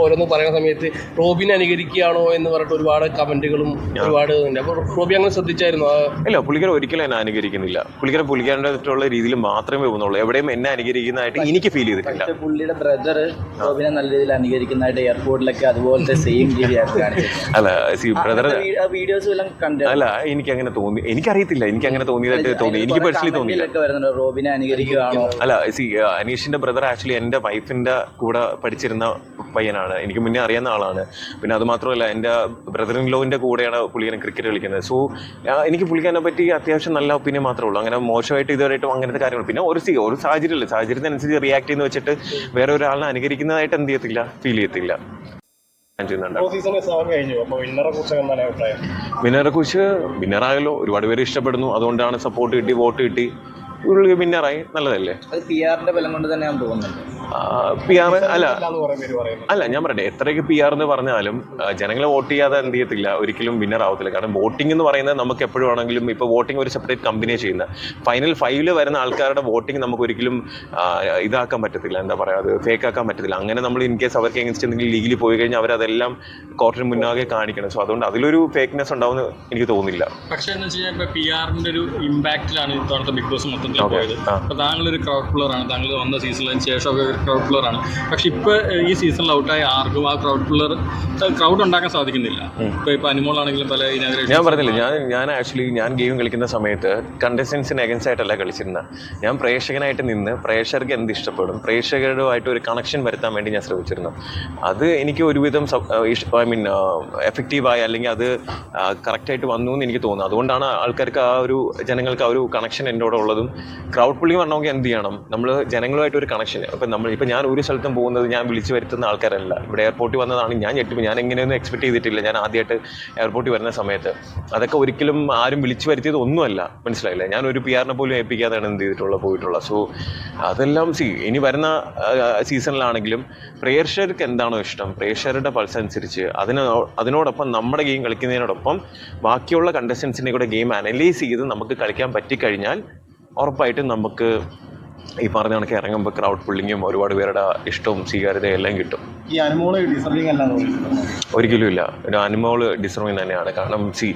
[SPEAKER 4] ഓരോന്ന് പറയുന്ന സമയത്ത് റോബിനെ അനുകരിക്കുകയാണോ എന്ന് പറഞ്ഞിട്ട് ഒരുപാട് കമന്റുകളും ഒരുപാട് ഉണ്ട്. അപ്പോൾ റോബി അങ്ങനെ ശ്രദ്ധിച്ചായിരുന്നു? അല്ല
[SPEAKER 3] ഇല്ല പുള്ളിക്കാരൻ ഒരിക്കലും എന്നെ അനുകരിക്കുന്നില്ല. പുള്ളിക്കാരൻ പുള്ളിക്കാരന്റെ രീതിയിൽ മാത്രമേ പോകുന്നുള്ളൂ. എവിടെയും എന്നെ അനുകരിക്കുന്നതായിട്ട് എനിക്ക് ഫീൽ ചെയ്തിട്ടില്ല.
[SPEAKER 5] പക്ഷെ പുള്ളിയുടെ ബ്രദർ റോബിനെ നല്ല രീതിയിൽ അനുകരിക്കുന്നതായിട്ട് എയർപോർട്ടിലൊക്കെ അതുപോലത്തെ സെയിം രീതിയാണ്
[SPEAKER 3] അല്ല സി ബ്രദർ
[SPEAKER 5] ആ വീഡിയോസ് എല്ലാം കണ്ടു
[SPEAKER 3] അല്ല എനിക്ക് അങ്ങനെ തോന്നി എനിക്കറിയത്തില്ല. എനിക്ക് അങ്ങനെ തോന്നിയതായിട്ട് തോന്നി. എനിക്ക് പേഴ്സണലി തോന്നിയില്ല.
[SPEAKER 5] റോബിനെ അനുകരിക്കുകയാണോ?
[SPEAKER 3] അല്ല സി അനീഷിന്റെ ബ്രദർ ആക്ച്വലി എന്റെ വൈഫിന്റെ കൂടെ പഠിച്ചിരുന്ന പയ്യനാണ്. എനിക്ക് മുന്നേ അറിയുന്ന ആളാണ്. പിന്നെ അത് മാത്രമല്ല എന്റെ ബ്രദർ ഇൻ ലോവിന്റെ കൂടെയാണ് പുള്ളിക്കാരൻ ക്രിക്കറ്റ് കളിക്കുന്നത് സോ എനിക്ക് പുള്ളിക്കാരനെ പറ്റി അത്യാവശ്യം നല്ല ഒപ്പീനിയൻ മാത്രമേ ഉള്ളൂ. അങ്ങനെ മോശമായിട്ട് ഇതുവരെയായിട്ടും അങ്ങനത്തെ കാര്യങ്ങൾ പിന്നെ ഒരു സി ഒരു സാഹചര്യമില്ല. സാഹചര്യത്തിനനുസരിച്ച് റിയാക്ട് ചെയ്യുന്ന വെച്ചിട്ട് വേറെ ഒരാളിനെ അനുകരിക്കുന്നതായിട്ട് എന്ത് ചെയ്യത്തില്ല ഫീൽ ചെയ്യത്തില്ല.
[SPEAKER 6] വിന്നറെ കുറിച്ച്
[SPEAKER 3] വിന്നറായല്ലോ ഒരുപാട് പേര് ഇഷ്ടപ്പെടുന്നു. അതുകൊണ്ടാണ് സപ്പോർട്ട് കിട്ടി വോട്ട് കിട്ടി. പുള്ളി വിന്നറായി നല്ലതല്ലേ?
[SPEAKER 5] അത് പി ആറിന്റെ ബലം കൊണ്ട് തന്നെയാണെന്ന് തോന്നുന്നുണ്ട്
[SPEAKER 3] പി ആർ അല്ല. അല്ല ഞാൻ പറയട്ടെ എത്രയൊക്കെ പി ആർ എന്ന് പറഞ്ഞാലും ജനങ്ങളെ വോട്ട് ചെയ്യാതെ എന്ത് ചെയ്യത്തില്ല. ഒരിക്കലും വിന്നർ ആവത്തില്ല. കാരണം വോട്ടിംഗ് എന്ന് പറയുന്നത് നമുക്ക് എപ്പോഴും ആണെങ്കിലും ഇപ്പോൾ വോട്ടിംഗ് ഒരു സെപ്പറേറ്റ് കമ്പനിയെ ചെയ്യുന്ന. ഫൈനൽ ഫൈവിൽ വരുന്ന ആൾക്കാരുടെ വോട്ടിംഗ് നമുക്ക് ഒരിക്കലും ഇതാക്കാൻ പറ്റത്തില്ല. എന്താ പറയുക അത് ഫേക്ക് ആക്കാൻ പറ്റത്തില്ല. അങ്ങനെ നമ്മൾ ഇൻ കേസ് അവർക്ക് എങ്ങനെ എന്തെങ്കിലും ലീഗിൽ പോയി കഴിഞ്ഞാൽ അവരതെല്ലാം കോർട്ടിന് മുന്നാകെ കാണിക്കണം. സോ അതുകൊണ്ട് അതിലൊരു ഫേക്ക്നെസ് ഉണ്ടാവുമെന്ന് എനിക്ക് തോന്നുന്നില്ല.
[SPEAKER 7] പക്ഷേ എന്ന് വെച്ച് കഴിഞ്ഞാൽ ഇപ്പോൾ പി ആറിന്റെ ഒരു ഇമ്പാക്റ്റിലാണ് ഇത്തവണത്തെ ബിഗ് ബോസ് മൊത്തത്തിൽ
[SPEAKER 3] Okay.
[SPEAKER 7] പോയത്. അപ്പോൾ ഒരു ക്രൗഡ് ആണ്. താങ്കൾ വന്ന സീസണിന് ശേഷമൊക്കെ ഒരു ക്രൗഡ് പുള്ളറാണ് പക്ഷെ ഇപ്പോൾ ഈ സീസണിൽ ഔട്ടായ ആർക്കും ആ ക്രൗഡ് ഫ്ലോർ ക്രൗഡ് ഉണ്ടാക്കാൻ സാധിക്കുന്നില്ല. ഇപ്പോൾ അനിമോൾ ആണെങ്കിലും പല ഇനാഗ്രേഷൻ
[SPEAKER 3] ഞാൻ പറഞ്ഞില്ല ഞാൻ ഞാൻ ആക്ച്വലി ഞാൻ ഗെയിം കളിക്കുന്ന സമയത്ത് കണ്ടസ്റ്റൻസിന് അഗൻസ്റ്റ് ആയിട്ടല്ല കളിച്ചിരുന്നത് ഞാൻ പ്രേക്ഷകനായിട്ട് നിന്ന് പ്രേക്ഷകർക്ക് എന്ത് ഇഷ്ടപ്പെടും? പ്രേക്ഷകരുമായിട്ട് ഒരു കണക്ഷൻ വരുത്താൻ വേണ്ടി ഞാൻ ശ്രമിച്ചിരുന്നു. അത് എനിക്ക് ഒരുവിധം ഐ മീൻ എഫക്റ്റീവായി അല്ലെങ്കിൽ അത് കറക്റ്റായിട്ട് വന്നു എന്ന് എനിക്ക് തോന്നുന്നു. അതുകൊണ്ടാണ് ആൾക്കാർക്ക് ആ ഒരു ജനങ്ങൾക്ക് ആ ഒരു കണക്ഷൻ കൂടെ ഉള്ളതും ക്രൗഡ് പുള്ളി പറഞ്ഞെങ്കിൽ എന്ത് ചെയ്യണം? നമ്മൾ ജനങ്ങളുമായിട്ട് ഒരു കണക്ഷൻ ഇപ്പം നമ്മൾ ഇപ്പം ഞാൻ ഒരു സ്ഥലത്തും പോകുന്നത് ഞാൻ വിളിച്ചു വരുത്തുന്ന ആൾക്കാരല്ല. ഇവിടെ എയർപോർട്ടിൽ വന്നതാണ് ഞാൻ ഞെട്ടിപ്പോൾ ഞാൻ എങ്ങനെയൊന്നും എക്സ്പെക്ട് ചെയ്തിട്ടില്ല. ഞാൻ ആദ്യമായിട്ട് എയർപോർട്ടിൽ വരുന്ന സമയത്ത്. അതൊക്കെ ഒരിക്കലും ആരും വിളിച്ചു വരുത്തിയത് ഒന്നുമല്ല. മനസ്സിലായില്ലേ? ഞാൻ ഒരു പി ആറിനെ പോലും ഏൽപ്പിക്കാതെയാണ് എന്ത് ചെയ്തിട്ടുള്ളത് പോയിട്ടുള്ളത്. സോ അതെല്ലാം സി ഇനി വരുന്ന സീസണിലാണെങ്കിലും പ്രേക്ഷകർക്ക് എന്താണോ ഇഷ്ടം? പ്രേക്ഷകരുടെ പൾസ് അനുസരിച്ച് അതിന് അതിനോടൊപ്പം നമ്മുടെ ഗെയിം കളിക്കുന്നതിനോടൊപ്പം ബാക്കിയുള്ള കണ്ടസ്റ്റൻസിനെ കൂടെ ഗെയിം അനലൈസ് ചെയ്ത് നമുക്ക് കളിക്കാൻ പറ്റിക്കഴിഞ്ഞാൽ ഉറപ്പായിട്ടും നമുക്ക് ഈ പറഞ്ഞ കണക്ക് ഇറങ്ങുമ്പോൾ ക്രൗഡ് പുള്ളിങ്ങും ഒരുപാട് പേരുടെ ഇഷ്ടവും സ്വീകാര്യതയും എല്ലാം കിട്ടും.
[SPEAKER 6] ഈ അനുമോൾ ഡിസർവിങ് അല്ല തോന്നുന്നു.
[SPEAKER 3] ഒരിക്കലും ഇല്ല. ഒരു അനുമോൾ ഡിസർവിങ് തന്നെയാണ്. കാരണം സി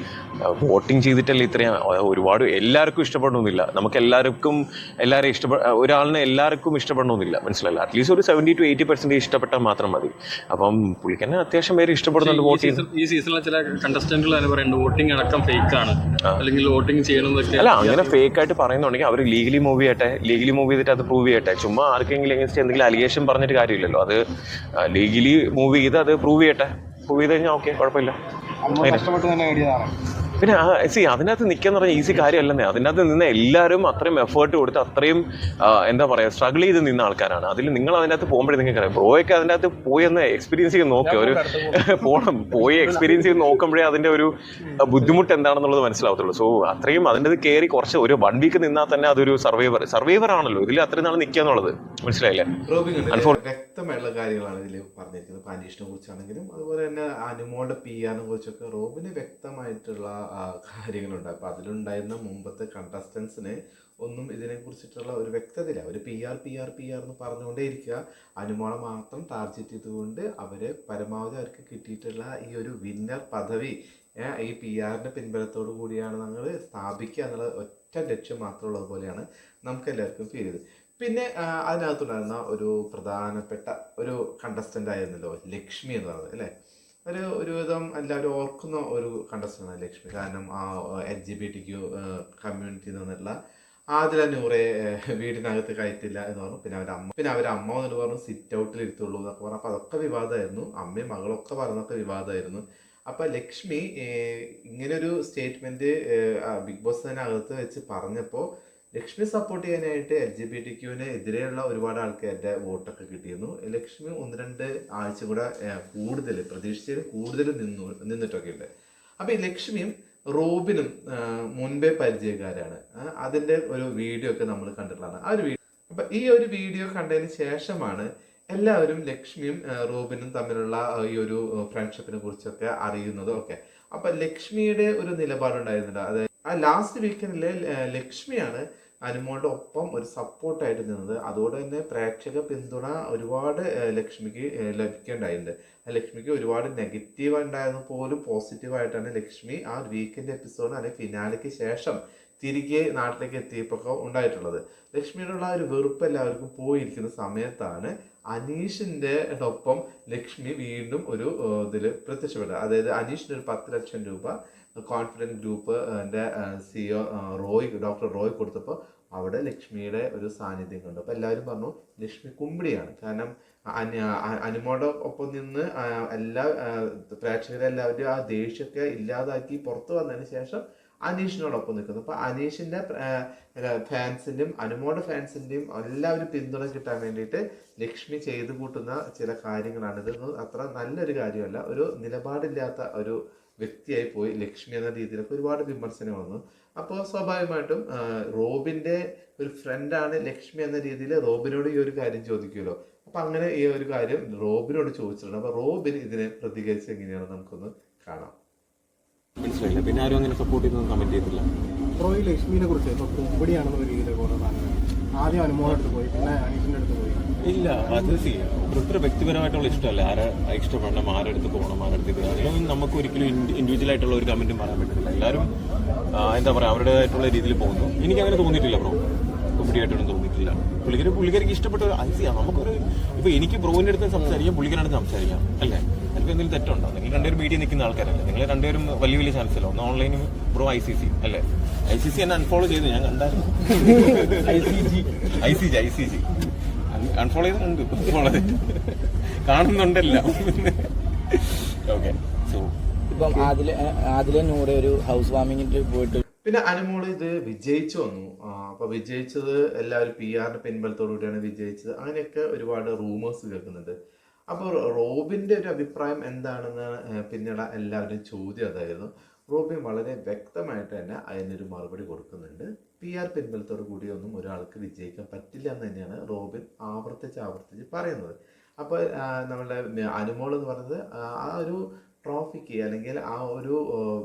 [SPEAKER 3] വോട്ടിംഗ് ചെയ്തിട്ടല്ലേ ഇത്രയും ഒരുപാട് എല്ലാവർക്കും ഇഷ്ടപ്പെടണമെന്നില്ല. നമുക്ക് എല്ലാവർക്കും എല്ലാവരെയും ഇഷ്ടപ്പെട ഒരാളിനെ എല്ലാവർക്കും ഇഷ്ടപ്പെടണമെന്നില്ല. മനസ്സിലല്ല അറ്റ്ലീസ്റ്റ് ഒരു സെവന്റി ടു എയ്റ്റി പെർസെന്റ് ഇഷ്ടപ്പെട്ടാൽ മാത്രം മതി. അപ്പം പുള്ളിക്കന്നെ അത്യാവശ്യം പേര് ഇഷ്ടപ്പെടുന്നുണ്ട് വോട്ട് ചെയ്ത്.
[SPEAKER 7] ഈ സീസണിലെ ചില കണ്ടസ്റ്റന്റുകൾ തന്നെ പറയുന്നുണ്ട് വോട്ടിംഗ് അടക്കം ഫേക്ക് ആണ്. അല്ലെങ്കിൽ വോട്ടിംഗ് ചെയ്യണമെന്നൊക്കെ
[SPEAKER 3] അല്ല അങ്ങനെ ഫേക്ക് ആയിട്ട് പറയുന്നുണ്ടെങ്കിൽ അവർ ലീഗലി മൂവ് ചെയ്യട്ടെ ലീഗലി മൂവ് ചെയ്തിട്ട് അത് പ്രൂവ് ചെയ്യട്ടെ. ചുമ്മാ ആർക്കെങ്കിലും എങ്ങനെ എന്തെങ്കിലും അലിഗേഷൻ പറഞ്ഞിട്ട് കാര്യമില്ലല്ലോ. അത് ലീഗലി മൂവ് ചെയ്ത് അത് പ്രൂവ് ചെയ്യട്ടെ. പ്രൂവ് ചെയ്ത് കഴിഞ്ഞാൽ ഓക്കെ കുഴപ്പമില്ല.
[SPEAKER 6] കഷ്ടപ്പെട്ട് തന്നെ നേടിയതാണ്
[SPEAKER 3] പിന്നെ സി അതിനകത്ത് നിൽക്കാന്ന് പറഞ്ഞാൽ ഈസി കാര്യമല്ലെന്നേ. അതിനകത്ത് നിന്ന് എല്ലാവരും അത്രയും എഫേർട്ട് കൊടുത്ത് അത്രയും എന്താ പറയുക സ്ട്രഗിൾ ചെയ്ത് നിന്ന ആൾക്കാരാണ്. അതിൽ നിങ്ങൾ അതിനകത്ത് പോകുമ്പോഴേ നിങ്ങൾക്ക് അറിയാം. ബ്രോയൊക്കെ അതിനകത്ത് പോയി ഒന്ന് എക്സ്പീരിയൻസ് ചെയ്ത് നോക്കുക ഒരു പോകണം [LAUGHS] പോയി എക്സ്പീരിയൻസ് ചെയ്ത് നോക്കുമ്പോഴേ അതിന്റെ ഒരു ബുദ്ധിമുട്ട് എന്താണെന്നുള്ളത് മനസ്സിലാവത്തുള്ളൂ. സോ അത്രയും അതിന്റെ അത് കയറി കുറച്ച് ഒരു വൺ വീക്ക് നിന്നാൽ തന്നെ അതൊരു സർവൈവർ സർവൈവർ ആണല്ലോ. ഇതിൽ അത്രയും നാൾ നിൽക്കുക എന്നുള്ളത്. മനസ്സിലായില്ലേ?
[SPEAKER 1] വ്യക്തമായിട്ടുള്ള കാര്യങ്ങളാണ് ഇതിൽ പറഞ്ഞിരിക്കുന്നത്. ഇപ്പൊ കുറിച്ചാണെങ്കിലും അതുപോലെ തന്നെ അനുമോളുടെ പി ആറിനെ കുറിച്ചൊക്കെ റോബിന് വ്യക്തമായിട്ടുള്ള കാര്യങ്ങളുണ്ട്. അപ്പോൾ അതിലുണ്ടായിരുന്ന മുമ്പത്തെ കണ്ടസ്റ്റൻസിന് ഒന്നും ഇതിനെക്കുറിച്ചിട്ടുള്ള ഒരു വ്യക്തതയില്ല. ഒരു P R P R P R എന്ന് പറഞ്ഞുകൊണ്ടേ ഇരിക്കുക. അനുമോളെ മാത്രം ടാർഗറ്റ് ചെയ്തുകൊണ്ട് അവരെ പരമാവധി അവർക്ക് കിട്ടിയിട്ടുള്ള ഈ ഒരു വിന്നർ പദവി ഈ പി ആറിന്റെ പിൻബലത്തോടു കൂടിയാണ് ഞങ്ങൾ സ്ഥാപിക്കുക എന്നുള്ള ഒറ്റ ലക്ഷ്യം മാത്രമുള്ളത് പോലെയാണ് നമുക്ക് എല്ലാവർക്കും ഫീൽ ചെയ്തത്. പിന്നെ അതിനകത്തുണ്ടായിരുന്ന ഒരു പ്രധാനപ്പെട്ട ഒരു കണ്ടസ്റ്റന്റ് ആയിരുന്നല്ലോ ലക്ഷ്മി എന്ന് പറയുന്നത് അല്ലേ? ഒരു ഒരുവിധം എല്ലാവരും ഓർക്കുന്ന ഒരു കണ്ടസ്റ്റാണ് ലക്ഷ്മി. കാരണം ആ L G B T Q കമ്മ്യൂണിറ്റിയിൽ നിന്നുള്ള ആദില നൂറെ കുറെ വീടിനകത്ത് കയറ്റില്ല എന്ന് പറഞ്ഞു. പിന്നെ അവരുടെ അമ്മ പിന്നെ അവരുടെ അമ്മ എന്ന് പറഞ്ഞു സിറ്റ് ഔട്ടിൽ ഇരുത്തുള്ളൂ എന്നൊക്കെ പറഞ്ഞു. അപ്പോൾ അതൊക്കെ വിവാദമായിരുന്നു. അമ്മയും മകളൊക്കെ പറഞ്ഞൊക്കെ വിവാദമായിരുന്നു. അപ്പോൾ ലക്ഷ്മി ഇങ്ങനെ ഇങ്ങനൊരു സ്റ്റേറ്റ്മെന്റ് ബിഗ് ബോസ് തന്നെ അകത്ത് വെച്ച് പറഞ്ഞപ്പോൾ ലക്ഷ്മി സപ്പോർട്ട് ചെയ്യാനായിട്ട് എൽ ജി ബി ടി ക്യൂവിന് എതിരെയുള്ള ഒരുപാട് ആൾക്കാരുടെ വോട്ടൊക്കെ കിട്ടിയിരുന്നു. ലക്ഷ്മി ഒന്ന് രണ്ട് ആഴ്ച കൂടെ കൂടുതൽ പ്രതീക്ഷിച്ചതിൽ കൂടുതൽ നിന്നു നിന്നിട്ടൊക്കെ ഉണ്ട്. അപ്പൊ ഈ ലക്ഷ്മിയും റോബിനും മുൻപേ പരിചയക്കാരാണ്. അതിന്റെ ഒരു വീഡിയോ ഒക്കെ നമ്മൾ കണ്ടിട്ടുള്ളതാണ്. ആ ഒരു വീഡിയോ അപ്പൊ ഈ ഒരു വീഡിയോ കണ്ടതിന് ശേഷമാണ് എല്ലാവരും ലക്ഷ്മിയും റോബിനും തമ്മിലുള്ള ഈ ഒരു ഫ്രണ്ട്ഷിപ്പിനെ കുറിച്ചൊക്കെ അറിയുന്നതും ഒക്കെ. അപ്പൊ ലക്ഷ്മിയുടെ ഒരു നിലപാടുണ്ടായിരുന്നില്ല. അതായത് ആ ലാസ്റ്റ് വീക്കെൻഡിൽ ലക്ഷ്മിയാണ് അനുമോളുടെ ഒപ്പം ഒരു സപ്പോർട്ടായിട്ട് നിന്നത്. അതുകൊണ്ട് തന്നെ പ്രേക്ഷക പിന്തുണ ഒരുപാട് ലക്ഷ്മിക്ക് ലഭിക്കേണ്ടായിട്ടുണ്ട് ലക്ഷ്മിക്ക് ഒരുപാട് നെഗറ്റീവ് ഉണ്ടായിരുന്നു പോലും പോസിറ്റീവായിട്ടാണ് ലക്ഷ്മി ആ ഒരു വീക്കെൻഡ് എപ്പിസോഡ് അല്ലെങ്കിൽ ഫിനാലിക്ക് ശേഷം തിരികെ നാട്ടിലേക്ക് എത്തിയപ്പോൾ ഉണ്ടായിട്ടുള്ളത്. ലക്ഷ്മിയോടുള്ള ഒരു വെറുപ്പ് എല്ലാവർക്കും പോയിരിക്കുന്ന സമയത്താണ് അനീഷിന്റെ ഒപ്പം ലക്ഷ്മി വീണ്ടും ഒരു ഇതിൽ പ്രത്യക്ഷപ്പെട്ടത് അതായത് അനീഷിന് ഒരു പത്ത് ലക്ഷം രൂപ കോൺഫിഡന്റ് ഗ്രൂപ്പ് എന്റെ സിഒ റോയ് ഡോക്ടർ റോയ് കൊടുത്തപ്പോൾ അവിടെ ലക്ഷ്മിയുടെ ഒരു സാന്നിധ്യം കണ്ടു അപ്പോൾ എല്ലാവരും പറഞ്ഞു ലക്ഷ്മി കുമ്പിടിയാണ്. കാരണം അന- അനുമോടെ ഒപ്പം നിന്ന് എല്ലാ പ്രേക്ഷകരെല്ലാവരുടെയും പ്രേക്ഷകരെല്ലാവരും ആ ദേഷ്യമൊക്കെ ഇല്ലാതാക്കി പുറത്തു വന്നതിന് ശേഷം അനീഷിനോടൊപ്പം നിൽക്കുന്നു. അപ്പോൾ അനീഷിന്റെ ഫാൻസിന്റെയും അനുമോടെ ഫാൻസിന്റെയും എല്ലാവരും പിന്തുണ കിട്ടാൻ വേണ്ടിയിട്ട് ലക്ഷ്മി ചെയ്തു കൂട്ടുന്ന ചില കാര്യങ്ങളാണ്. ഇതൊന്നും അത്ര നല്ലൊരു കാര്യമല്ല. ഒരു നിലപാടില്ലാത്ത ഒരു വ്യക്തിയായി പോയി ലക്ഷ്മി എന്ന രീതിയിലൊക്കെ ഒരുപാട് വിമർശനം വന്നു അപ്പോൾ സ്വാഭാവികമായിട്ടും റോബിന്റെ ഒരു ഫ്രണ്ടാണ് ലക്ഷ്മി എന്ന രീതിയിൽ റോബിനോട് ഈ ഒരു കാര്യം ചോദിക്കുമല്ലോ. അപ്പൊ അങ്ങനെ ഈ ഒരു കാര്യം റോബിനോട് ചോദിച്ചിട്ടുണ്ട്. അപ്പോൾ റോബിൻ ഇതിനെ പ്രതികരിച്ച് എങ്ങനെയാണ് നമുക്കൊന്ന് കാണാം.
[SPEAKER 3] മനസ്സിലായില്ല. പിന്നെ ആരും അങ്ങനെ സപ്പോർട്ട് ചെയ്തൊന്നും കമന്റ് ചെയ്തില്ല
[SPEAKER 6] പ്രോയി ലക്ഷ്മിനെ കുറിച്ച് ഇപ്പൊ കുമ്പടിയാണെന്നുള്ള രീതിയിൽ ആദ്യം അനുമോളുടെ അടുത്ത് പോയി പിന്നെ അനീഷിന്റെ അടുത്ത് പോയി.
[SPEAKER 3] ഇല്ല അത് ഓരോരുത്തർ വ്യക്തിപരമായിട്ടുള്ള ഇഷ്ടമല്ല. ആരെ ഇഷ്ടപ്പെടണം ആരെടുത്ത് പോകണം ആരുടെ അടുത്ത് അതിനൊന്നും നമുക്ക് ഒരിക്കലും ഇൻഡിവിജ്വൽ ആയിട്ടുള്ള ഒരു കമന്റും പറയാൻ പറ്റത്തില്ല. എല്ലാവരും എന്താ പറയാ അവരുടേതായിട്ടുള്ള രീതിയിൽ പോകുന്നു. എനിക്ക് അങ്ങനെ തോന്നിയിട്ടില്ല ബ്രോ കുപ്പിടിയായിട്ടൊന്നും തോന്നിയിട്ടില്ല. പുള്ളിക്കാരി പുള്ളിക്കാരിക്ക് ഇഷ്ടപ്പെട്ട ഒരു ഐസിയാ നമുക്കൊരു ഇപ്പൊ എനിക്ക് ബ്രോവിന്റെ അടുത്ത് സംസാരിക്കാം പുള്ളിക്കാരുടെ അടുത്ത് സംസാരിക്കാം അല്ലേ? എനിക്ക് എന്തെങ്കിലും തെറ്റുണ്ടോ? നിങ്ങൾ രണ്ടുപേരും മീഡിയ നിൽക്കുന്ന ആൾക്കാരല്ലേ? നിങ്ങൾ രണ്ടുപേരും വലിയ വലിയ ചാൻസ് അല്ല ഒന്ന് ഓൺലൈനും ബ്രോ ഐ സി സി അല്ലേ? ഐ സി സി എന്നെ അൺഫോളോ ചെയ്തു ഞാൻ കണ്ടായിരുന്നു. I C G I C G I C G unfollow ചെയ്തിട്ടുണ്ട് ഫോളോ കാണുന്നുണ്ടല്ല. ഓക്കെ സോ
[SPEAKER 5] ഇപ്പം അതിലെ അതിലെ നൂറെ ഒരു ഹൗസ് വാമിങ്ങിന് പോയിട്ട്
[SPEAKER 1] പിന്നെ അനുമോൾ ഇത് വിജയിച്ചു വന്നു. അപ്പൊ വിജയിച്ചത് എല്ലാവരും പി ആറിന്റെ പിൻബലത്തോടു കൂടിയാണ് വിജയിച്ചത്. അങ്ങനെയൊക്കെ ഒരുപാട് റൂമേഴ്സ് കേൾക്കുന്നുണ്ട്. അപ്പോൾ റോബിന്റെ ഒരു അഭിപ്രായം എന്താണെന്ന് പിന്നീട് എല്ലാവരുടെയും ചോദ്യം അതായിരുന്നു. റോബിൻ വളരെ വ്യക്തമായിട്ട് തന്നെ അതിനൊരു മറുപടി കൊടുക്കുന്നുണ്ട്. പി ആർ പിൻബലത്തോടു കൂടിയൊന്നും ഒരാൾക്ക് വിജയിക്കാൻ പറ്റില്ല എന്ന് തന്നെയാണ് റോബിൻ ആവർത്തിച്ച് ആവർത്തിച്ച് പറയുന്നത്. അപ്പോൾ നമ്മുടെ അനുമോൾ എന്ന് പറയുന്നത് ആ ഒരു ട്രോഫിക്ക് അല്ലെങ്കിൽ ആ ഒരു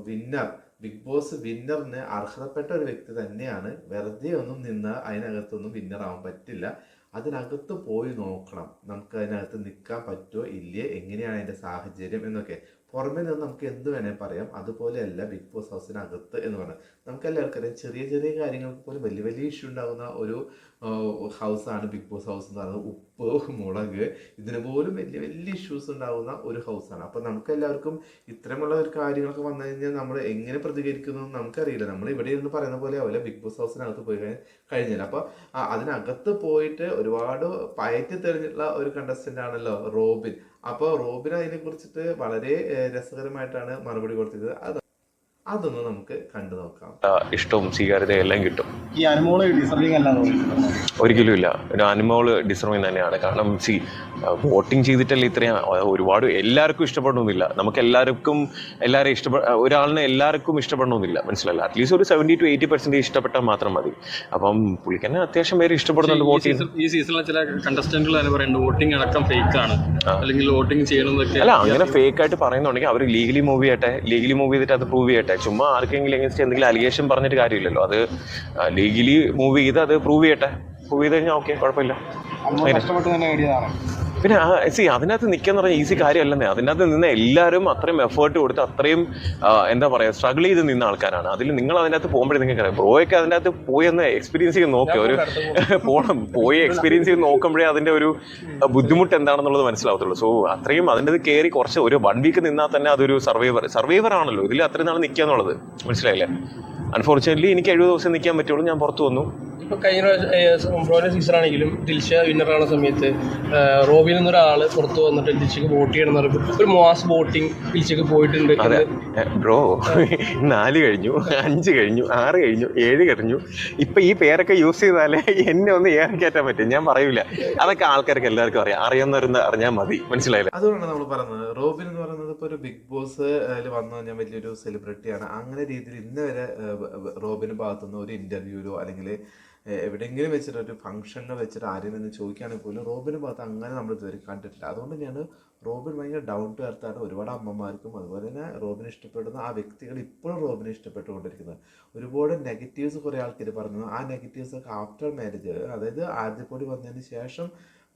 [SPEAKER 1] വിന്നർ ബിഗ് ബോസ് വിന്നറിന് അർഹതപ്പെട്ട ഒരു വ്യക്തി തന്നെയാണ് വെറുതെ ഒന്നും നിന്ന് അതിനകത്തൊന്നും വിന്നർ ആവാൻ പറ്റില്ല. അതിനകത്ത് പോയി നോക്കണം. നമുക്ക് അതിനകത്ത് നിൽക്കാൻ പറ്റുമോ ഇല്ലേ എങ്ങനെയാണ് അതിന്റെ സാഹചര്യം എന്നൊക്കെ. പുറമേ നിന്ന് നമുക്ക് എന്ത് വേണേൽ പറയാം. അതുപോലെയല്ല ബിഗ് ബോസ് ഹൗസിനകത്ത് എന്ന് പറഞ്ഞാൽ. നമുക്ക് എല്ലാവർക്കും അറിയാം ചെറിയ ചെറിയ കാര്യങ്ങൾക്ക് പോലും വലിയ വലിയ ഇഷ്യൂ ഉണ്ടാകുന്ന ഒരു ഹൗസാണ് ബിഗ് ബോസ് ഹൗസ് എന്ന് പറയുന്നത്. ഉപ്പ് മുളക് ഇതിന് പോലും വലിയ വലിയ ഇഷ്യൂസ് ഉണ്ടാകുന്ന ഒരു ഹൗസാണ്. അപ്പം നമുക്ക് എല്ലാവർക്കും ഇത്തരമുള്ള ഒരു കാര്യങ്ങളൊക്കെ വന്നു കഴിഞ്ഞാൽ നമ്മൾ എങ്ങനെ പ്രതികരിക്കുന്നു നമുക്കറിയില്ല. നമ്മൾ ഇവിടെ ഇരുന്ന് പറയുന്ന പോലെ ആവില്ല. ബിഗ് ബോസ് ഹൗസിനകത്ത് പോയി കഴിഞ്ഞാൽ അപ്പോൾ അതിനകത്ത് പോയിട്ട് ഒരുപാട് പയറ്റി തെളിഞ്ഞിട്ടുള്ള ഒരു കണ്ടസ്റ്റന്റ് ആണല്ലോ റോബിൻ. അപ്പോൾ റോബിൻ അതിനെ കുറിച്ചിട്ട് വളരെ രസകരമായിട്ടാണ് മറുപടി കൊടുത്തിരുന്നത്. അത് അതൊന്ന് നമുക്ക് കണ്ടു നോക്കാം.
[SPEAKER 3] ഇഷ്ടവും സ്വീകാര്യതയും എല്ലാം കിട്ടും.
[SPEAKER 6] ഈ അനുമോൾ
[SPEAKER 3] ഒരിക്കലും ഇല്ല. ഒരു അനിമോൾ ഡിസർവിങ് തന്നെയാണ്. കാരണം സി വോട്ടിംഗ് ചെയ്തിട്ടല്ലേ ഇത്രയും ഒരുപാട് എല്ലാവർക്കും ഇഷ്ടപ്പെടണമെന്നില്ല. നമുക്ക് എല്ലാവർക്കും എല്ലാവരെയും ഇഷ്ടപ്പെ ഒരാളിനെ എല്ലാവർക്കും ഇഷ്ടപ്പെടണമെന്നില്ല. മനസ്സിലല്ല അറ്റ്ലീസ്റ്റ് ഒരു സെവന്റി ടു എയ്റ്റി പെർസെന്റേജ് ഇഷ്ടപ്പെട്ടാൽ മാത്രം മതി. അപ്പം പുള്ളിക്കന്നെ അത്യാവശ്യം പേര് ഇഷ്ടപ്പെടുന്നുണ്ട്
[SPEAKER 7] ഈ
[SPEAKER 3] വോട്ട് ചെയ്യുന്നത്
[SPEAKER 7] ഈ സീസണിലെ ചില കണ്ടസ്റ്റന്റുകൾ തന്നെ പറയുന്നുണ്ട് വോട്ടിംഗ് അടക്കം ഫേക്ക് ആണ്. അല്ലെങ്കിൽ വോട്ടിംഗ് ചെയ്യണമെന്നൊക്കെ
[SPEAKER 3] അല്ല അങ്ങനെ ഫേക്ക് ആയിട്ട് പറയുന്നുണ്ടെങ്കിൽ അവർ ലീഗലി മൂവ് ചെയ്യട്ടെ ലീഗലി മൂവ് ചെയ്തിട്ട് അത് പ്രൂവ് ചെയ്യട്ടെ. ചുമ്മാ ആർക്കെങ്കിലും എങ്ങനെ എന്തെങ്കിലും അലിഗേഷൻ പറഞ്ഞിട്ട് കാര്യമില്ലല്ലോ. അത് ലീഗലി മൂവ് ചെയ്ത് അത് പ്രൂവ് ചെയ്യട്ടെ. പ്രൂവ് ചെയ്ത് കഴിഞ്ഞാൽ ഓക്കെ കുഴപ്പമില്ല.
[SPEAKER 6] പിന്നെ
[SPEAKER 3] പിന്നെ സി അതിനകത്ത് നിൽക്കാന്ന് പറഞ്ഞാൽ ഈസി കാര്യമല്ലെന്നേ. അതിനകത്ത് നിന്ന് എല്ലാവരും അത്രയും എഫേർട്ട് കൊടുത്ത് അത്രയും എന്താ പറയുക സ്ട്രഗിൾ ചെയ്ത് നിന്ന ആൾക്കാരാണ്. അതിൽ നിങ്ങൾ അതിനകത്ത് പോകുമ്പോഴേ നിങ്ങൾക്ക് അറിയാം. ബ്രോയൊക്കെ അതിനകത്ത് പോയി ഒന്ന് എക്സ്പീരിയൻസ് ചെയ്ത് നോക്കുക ഒരു പോകണം പോയി. എക്സ്പീരിയൻസ് [LAUGHS] ചെയ്ത് നോക്കുമ്പോഴേ അതിന്റെ ഒരു ബുദ്ധിമുട്ട് എന്താണെന്നുള്ളത് മനസ്സിലാവത്തുള്ളൂ. സോ അത്രയും അതിന്റെ അത് കയറി കുറച്ച് ഒരു വൺ വീക്ക് നിന്നാൽ തന്നെ അതൊരു സർവൈവർ സർവൈവർ ആണല്ലോ. ഇതിൽ അത്രയും നാൾ നിൽക്കുക എന്നുള്ളത് മനസ്സിലായില്ലേ? അൺഫോർച്ചുനേറ്റ്ലി എനിക്ക് എഴുപത് ദിവസം നിൽക്കാൻ പറ്റുള്ളൂ. ഞാൻ പുറത്തു വന്നു.
[SPEAKER 4] ഇപ്പൊ കഴിഞ്ഞ പ്രാവശ്യം സീസൺ ആണെങ്കിലും ദിൽഷ വിന്നറാണ് സമയത്ത് റോബിയിൽ നിന്നൊരാൾ പുറത്ത് വന്നിട്ട് ദിൽഷയ്ക്ക് വോട്ട് ചെയ്യണം എന്ന് പറയുമ്പോൾ ഒരു മാസ് വോട്ടിംഗ് ദിൽഷയ്ക്ക് പോയിട്ടുണ്ട്
[SPEAKER 3] ബ്രോ നാല് കഴിഞ്ഞു അഞ്ച് കഴിഞ്ഞു ആറ് കഴിഞ്ഞു ഏഴ് കഴിഞ്ഞു. ഇപ്പം ഈ പേരൊക്കെ യൂസ് ചെയ്താലേ എന്നെ ഒന്ന് ഏറെ കയറ്റാൻ പറ്റും. ഞാൻ പറയൂല. അതൊക്കെ ആൾക്കാർക്ക് എല്ലാവർക്കും അറിയാം. അറിയാവുന്നവരെന്ന് അറിഞ്ഞാൽ മതി. മനസ്സിലായില്ല?
[SPEAKER 1] അതുകൊണ്ടാണ് നമ്മൾ പറഞ്ഞത് റോബിൻ എന്ന് പറയുന്നത് ഇപ്പോൾ ഒരു ബിഗ് ബോസ് അതിൽ വന്നു കഴിഞ്ഞാൽ വലിയൊരു സെലിബ്രിറ്റിയാണ് അങ്ങനെ രീതിയിൽ ഇന്ന് വരെ റോബിന് ഭാഗത്തുനിന്ന് ഒരു ഇന്റർവ്യൂലോ അല്ലെങ്കിൽ എവിടെയെങ്കിലും വെച്ചിട്ട് ഒരു ഫംഗ്ഷനിൽ വെച്ചിട്ട് ആരും നിന്ന് ചോദിക്കുകയാണെങ്കിൽ പോലും റോബിന് ഭാഗത്ത് അങ്ങനെ നമ്മൾ ഇതുവരെ കണ്ടിട്ടില്ല. അതുകൊണ്ട് ഞാൻ റോബിൻ ഭയങ്കര ഡൗൺ ടു എർത്താണ് ഒരുപാട് അമ്മമാർക്കും അതുപോലെ തന്നെ റോബിനെ ഇഷ്ടപ്പെടുന്ന ആ വ്യക്തികൾ ഇപ്പോഴും റോബിനെ ഇഷ്ടപ്പെട്ടുകൊണ്ടിരിക്കുന്നത്. ഒരുപാട് നെഗറ്റീവ്സ് കുറേ ആൾക്കാർ പറഞ്ഞു. ആ നെഗറ്റീവ്സ് ഒക്കെ ആഫ്റ്റർ മാരേജ് അതായത് ആദ്യപ്പൊടി വന്നതിന് ശേഷം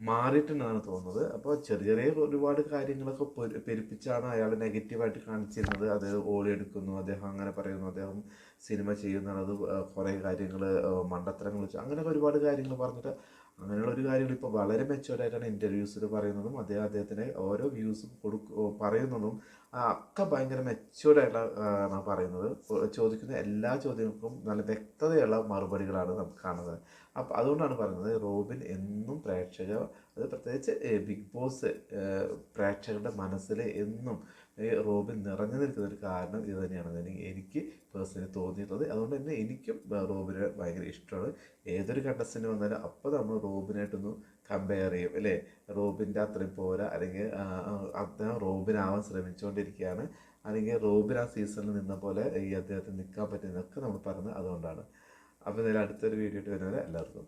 [SPEAKER 1] മാറിയിട്ടുണ്ടെന്നാണ് തോന്നുന്നത്. അപ്പോൾ ചെറിയ ചെറിയ ഒരുപാട് കാര്യങ്ങളൊക്കെ പൊരി- പെരുപ്പിച്ചാണ് അയാൾ നെഗറ്റീവായിട്ട് കാണിച്ചിരുന്നത്. അത് ഓളി എടുക്കുന്നു അദ്ദേഹം അങ്ങനെ പറയുന്നു അദ്ദേഹം സിനിമ ചെയ്യുന്നത് കുറേ കാര്യങ്ങൾ മണ്ടത്തരങ്ങൾ വെച്ചു അങ്ങനെയൊക്കെ ഒരുപാട് കാര്യങ്ങൾ പറഞ്ഞിട്ട് അങ്ങനെയുള്ള ഒരു കാര്യങ്ങൾ ഇപ്പോൾ വളരെ മെച്ചുവർഡായിട്ടാണ് ഇന്റർവ്യൂസിൽ പറയുന്നതും അദ്ദേഹം അദ്ദേഹത്തിന് ഓരോ വ്യൂസും കൊടുക്കും പറയുന്നതും ഒക്കെ ഭയങ്കര മെച്ചുവർഡായിട്ടുള്ള ആയിട്ടാണ് പറയുന്നത്. ചോദിക്കുന്ന എല്ലാ ചോദ്യങ്ങൾക്കും നല്ല വ്യക്തതയുള്ള മറുപടികളാണ് നമുക്ക് കാണുന്നത്. അപ്പോൾ അതുകൊണ്ടാണ് പറയുന്നത് റോബിൻ എന്നും പ്രേക്ഷക അത് പ്രത്യേകിച്ച് ബിഗ് ബോസ് പ്രേക്ഷകരുടെ മനസ്സിൽ എന്നും റോബിൻ നിറഞ്ഞു നിൽക്കുന്ന ഒരു കാരണം ഇത് തന്നെയാണ്. എനിക്ക് എനിക്ക് പേഴ്സണലി തോന്നിയിട്ടുള്ളത്. അതുകൊണ്ട് തന്നെ എനിക്കും റോബിനെ ഭയങ്കര ഇഷ്ടമാണ്. ഏതൊരു കണ്ടസ്റ്റന്റ് വന്നാലും അപ്പോൾ നമ്മൾ റോബിനായിട്ടൊന്ന് കമ്പയർ ചെയ്യും അല്ലേ? റോബിന്റെ അത്രയും പോരാ. അല്ലെങ്കിൽ അദ്ദേഹം റോബിനാവാൻ ശ്രമിച്ചുകൊണ്ടിരിക്കുകയാണ്. അല്ലെങ്കിൽ റോബിൻ ആ സീസണിൽ നിന്ന പോലെ ഈ അദ്ദേഹത്തിന് നിൽക്കാൻ പറ്റുന്നതൊക്കെ നമ്മൾ പറഞ്ഞത് അതുകൊണ്ടാണ്. അപ്പോൾ എന്തായാലും അടുത്തൊരു വീഡിയോ ഇട്ട് വരുന്നവരെ എല്ലാവർക്കും